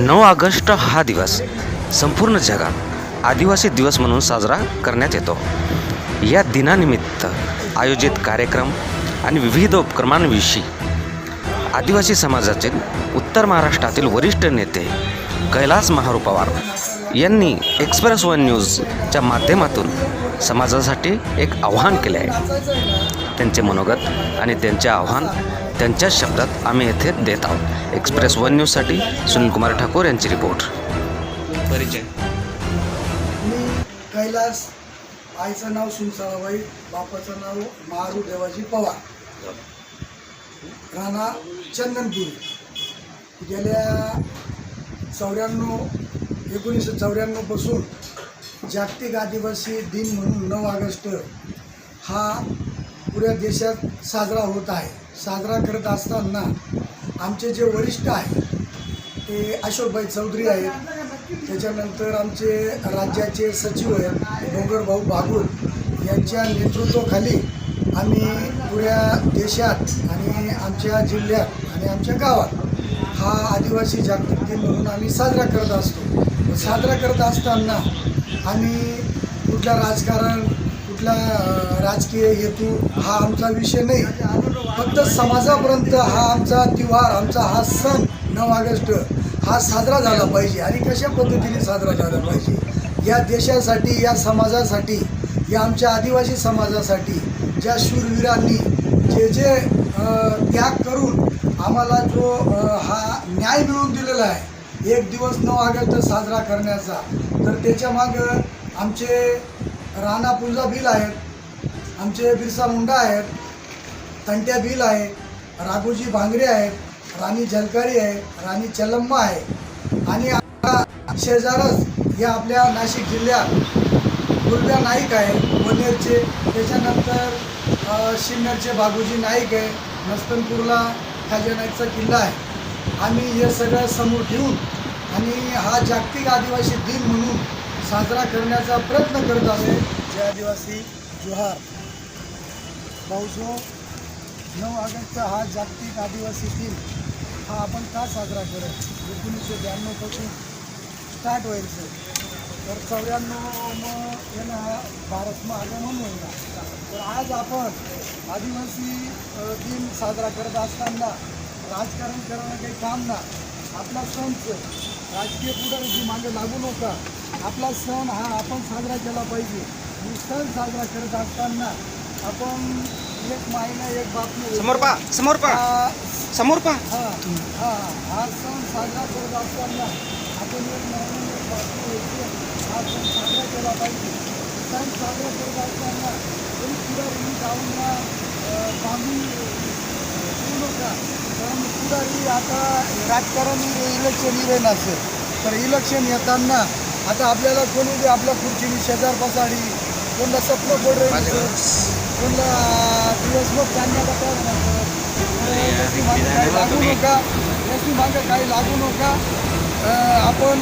नऊ ऑगस्ट हा दिवस. संपूर्ण जगात आदिवासी दिवस म्हणून साजरा करण्यात येतो. या दिनानिमित्त आयोजित कार्यक्रम आणि विविध उपक्रमांविषयी आदिवासी समाजाचे उत्तर महाराष्ट्रातील वरिष्ठ नेते कैलास महारू पवार यांनी एक्सप्रेस वन न्यूजच्या माध्यमातून समाजासाठी एक आव्हान केले आहे. त्यांचे मनोगत आणि त्यांचे आव्हान त्यांच्याच शब्दात आम्ही येथे देत आहोत. एक्सप्रेस वन न्यूजसाठी सुनील कुमार ठाकूर यांची रिपोर्ट. परिचय. मी कैलास आईचं नाव सुनसाळाबाई बापाचं नाव मारू देवाजी पवार. राणा चंदनपुरी. गेल्या चौऱ्याण्णव एकोणीसशे चौऱ्याण्णवपासून जागतिक आदिवासी दिन म्हणून नऊ ऑगस्ट हा पुऱ्या देशात साजरा होत आहे. साजरा करत असताना आमचे जे वरिष्ठ आहेत ते अशोकभाई चौधरी आहेत. त्याच्यानंतर आमचे राज्याचे सचिव आहेत डोंगरभाऊ बागुल यांच्या नेतृत्वाखाली आम्ही पुऱ्या देशात आणि आमच्या जिल्ह्यात आणि आमच्या गावात हा आदिवासी जागतिक दिन म्हणून आम्ही साजरा करत असतो. साजरा करत असताना आम्ही कुठलं राजकारण कुठला राजकीय हेतू हा आमचा विषय नाही. फक्त समाजापर्यंत हा आमचा त्योहार आमचा हा सण नऊ ऑगस्ट हा साजरा झाला पाहिजे. आणि कशा पद्धतीने साजरा झाला पाहिजे? या देशासाठी या समाजासाठी या आमच्या आदिवासी समाजासाठी ज्या शूरवीरांनी जे जे त्याग करून आम्हाला जो हा न्याय मिळवून दिलेला आहे एक दिवस नऊ ऑगस्ट साजरा करण्याचा तर त्याच्या मागं आमचे राणा पुंजा भील आहेत आमचे बिरसा मुंडा आहेत तंट्या भील आहे राघोजी भांगरे आहेत राणी जलकारी आहे राणी चलम्मा आहे. आणि शेजारच या आपल्या नाशिक जिल्ह्यात दुर्गा नाईक आहे वनेरचे. त्याच्यानंतर अ, सिन्नरचे बाबूजी नाईक आहे नस्तनपूरला खाजा नाईकचा किल्ला आहे. आम्ही हे सगळं समोर ठेवून आणि हा जागतिक आदिवासी दिन म्हणून साजरा करण्याचा प्रयत्न करत आहे. जे आदिवासी जोहार. भाऊजो नऊ ऑगस्ट हा जागतिक आदिवासी दिन. हा आपण का साजरा करत एकोणीसशे ब्याण्णवपासून स्टार्ट व्हायचं तर चौऱ्याण्णव मग येणं हा भारतमा आगमन होईना तर आज आपण आदिवासी दिन साजरा करत असताना राजकारण करणं काही काम ना. आपला संत राजकीय पुढारीची मागे लागू नका. आपला सण हा आपण साजरा केला पाहिजे. आणि सण साजरा करत असताना आपण एक महिना एक बातमी समोर पा समोर पा समोर पा हा हा हा सण साजरा करत असताना आपण एक महिना एक बातमी हा सण साजरा केला पाहिजे. सण साजरा करत असताना कोणी पुढारी जाऊन बांधून ठेवू नका. पुढारी आता राजकारण इलेक्शन इलेन असेल. तर इलेक्शन येताना आता आपल्याला कोणी बी आपल्या खुर्चीनी शेजार पसाडी कोणाला स्वप्न पड कोणाला दिवसभर चालण्याला मागे काही लागू नका. याची मागे काही लागू नका. आपण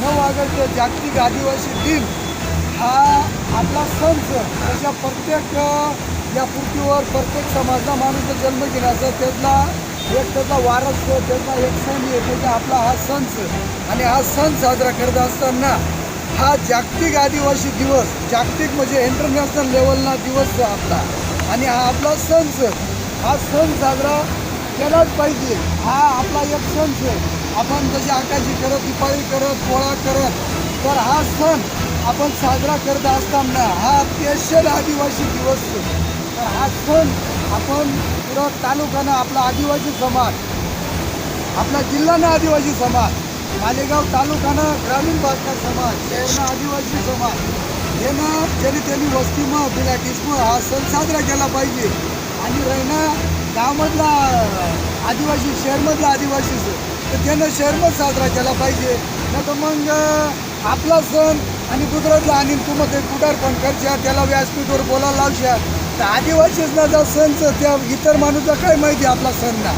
नऊ ऑगस्ट जागतिक आदिवासी दिन हा आपला सण त्याच्या प्रत्येक या पृथ्वीवर प्रत्येक समाजला माणूस जन्म घेण्याचा त्यातला एक त्याचा वारस त्याचा एक सण येतो त्याचा आपला हा सण आणि हा सण साजरा करत असताना हा जागतिक आदिवासी दिवस जागतिक म्हणजे इंटरनॅशनल लेवलला दिवस आपला. आणि हा आपला सण हा सण साजरा केलाच पाहिजे. हा आपला एक सण आहे. आपण जशी आकाशी करत दिपाळी करत पोळा करत तर हा सण आपण साजरा करत असताना हा स्पेशल आदिवासी दिवस तर हा सण आपण पुरा तालुक्यानं आपला आदिवासी समाज आपला जिल्हानं आदिवासी समाज मालेगाव तालुकानं ग्रामीण भागचा समाज शहरनं आदिवासी समाज यानं ज्यांनी त्यांनी वस्तीमं बिलाटीसमं हा सण साजरा केला पाहिजे. आणि राहिना गावामधला आदिवासी शहरमधला आदिवासी सण तर त्यानं शहरमच साजरा केला पाहिजे. नाही तर मग आपला सण आणि गुजरातला आणि तुम्ही ते कुठार करशा त्याला व्यासपीठवर बोलायला लावशा तर आदिवासीच ना जर सणचं त्या इतर माणूसला काय माहिती आपला सण ना?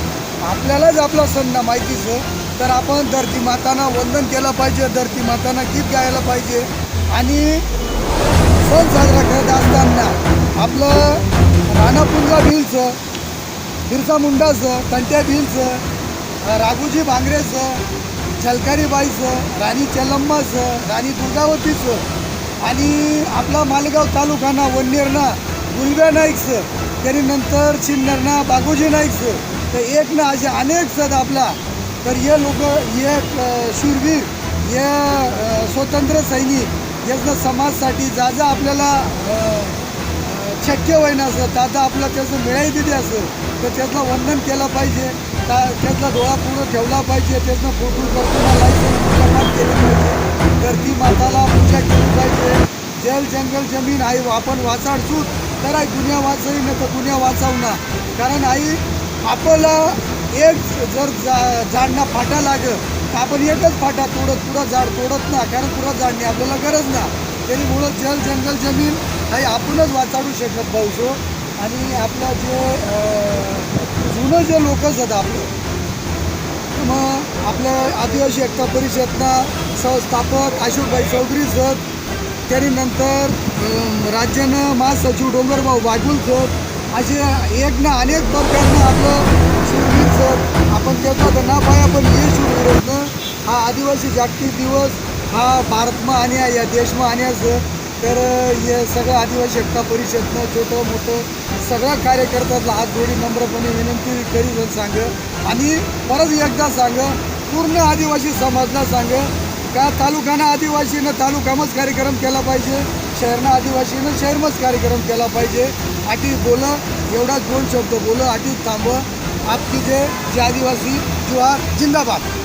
आपल्यालाच आपला सण ना माहितीचं. तर आपण धरती माताना वंदन केलं पाहिजे धरती माताना गीत गायला पाहिजे. आणि सण साजरा करत असताना आपलं राणापुंजा भीलचं बिरसा मुंडाचं तंट्या भीलचं राघुजी भांगरेचं झलकारीबाईचं राणी चलम्माचं राणी दुर्गावतीचं आणि आपला मालेगाव तालुकाना वन्नेरना गुलब्या नाईकचं त्यांनी नंतर चिन्नरना बागोजी नाईकचं तर एक ना असे अनेक सर आपला. तर हे लोक हे शूरवीर हे स्वतंत्र सैनिक याचं समाजसाठी जा जा आपल्याला शक्य होईना असं दादा आपलं त्याचं मिळाई दिली असं. तर त्याचं वंदन केलं पाहिजे. ता त्याचा डोळा पूर्ण ठेवला पाहिजे. त्याचं फोटो करताना लायसन पूजापाठ केलं पाहिजे. धरती माताला पूजा केली पाहिजे. जल जंगल जमीन आहे. आपण वाचाडसूत तर आई दुनिया वाचवी न तर दुनिया ना. कारण आई आपला एक जर जा झाडना फाटा लागं तर आपण एकच फाटा तोडत पुढं झाड तोडत ना. कारण पुढं झाडणे आपल्याला गरज ना. त्यामुळं जल जंगल जमीन काही आपणच वाचाडू शकत भाऊसो आणि आपलं जे जुनं जे लोक आहेत आपलं मग आपल्या आदिवासी एकता परिषदना संस्थापक अशोकभाई चौधरी सर त्यानंतर राज्यानं महासचिव डोंगरभाऊ बागुल सर असे एक ना अनेक प्रकारनं आपलं शूरवीर सर आपण त्याचा तर ना पाया पण हे शूरवीरनं हा आदिवासी जागतिक दिवस हा भारतमा आणि या देशमा आण्याचं तर हे सगळं आदिवासी एकता परिषदनं छोटं मोठं सगळ्या कार्यकर्त्यातला हात जोडी नम्रपणे विनंती करीत सांग आणि परत एकदा सांग पूर्ण आदिवासी समाजला सांग का तालुकानं आदिवासीनं तालुकामच कार्यक्रम केला पाहिजे शहरनं आदिवासीनं शहरमच कार्यक्रम केला पाहिजे. आटी बोलं एवढाच दोन शब्द बोलं आटी थांबं आपकी जे जे आदिवासी किंवा जिंदाबाद.